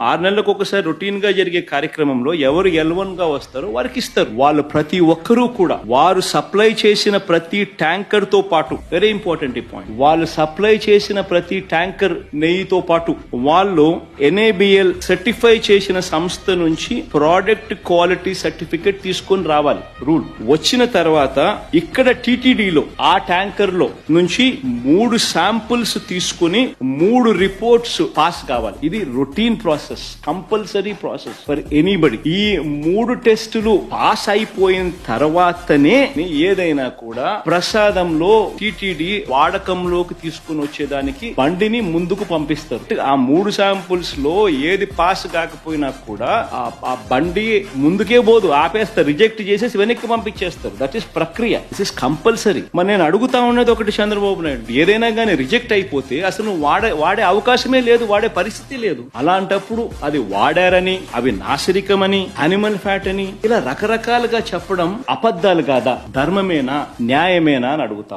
ఆరు నెలలకు ఒకసారి రొటీన్గా జరిగే కార్యక్రమంలో ఎవరు ఎల్వన్గా వస్తారో వారికి ఇస్తారు. వాళ్ళు ప్రతి ఒక్కరూ కూడా వారు సప్లై చేసిన ప్రతి ట్యాంకర్తో పాటు వెరీ ఇంపార్టెంట్ ఈ పాయింట్. వాళ్ళు సప్లై చేసిన ప్రతి ట్యాంకర్ నెయ్యితో పాటు వాళ్ళు ఎన్ఏబిఎల్ సర్టిఫై చేసిన సంస్థ నుంచి ప్రోడక్ట్ క్వాలిటీ సర్టిఫికెట్ తీసుకొని రావాలి. రూల్. వచ్చిన తర్వాత ఇక్కడ టీటీడీలో ఆ ట్యాంకర్లో నుంచి మూడు శాంపుల్స్ తీసుకుని మూడు రిపోర్ట్స్ పాస్ కావాలి. ఇది routine process. Compulsory process for anybody ఈ మూడు టెస్టులు పాస్ అయిపోయిన తర్వాతనే ఏదైనా కూడా ప్రసాదంలో టీటీడీ వాడకంలోకి తీసుకుని వచ్చేదానికి బండిని ముందుకు పంపిస్తారు. ఆ మూడు శాంపుల్స్లో ఏది పాస్ కాకపోయినా కూడా ఆ- బండి ముందుకే పోదు ఆపేస్తారు రిజెక్ట్ చేసేసి వెనక్కి పంపించేస్తారు. దట్ ఈస్ ప్రక్రియ. దిస్ ఇస్ కంపల్సరీ మరి నేను అడుగుతా ఉన్నది ఒకటి చంద్రబాబు నాయుడు. ఏదైనా కానీ రిజెక్ట్ అయిపోతే అసలు వాడే వాడే అవకాశమే లేదు వాడే పరిస్థితి లేదు. అలాంటప్పుడు అది వాడారని అవి నాసిరికమని అనిమల్ ఫ్యాట్ అని ఇలా రకరకాలుగా చెప్పడం అబద్ధాలు కాదా? ధర్మమేనా? న్యాయమేనా? అని అడుగుతాం.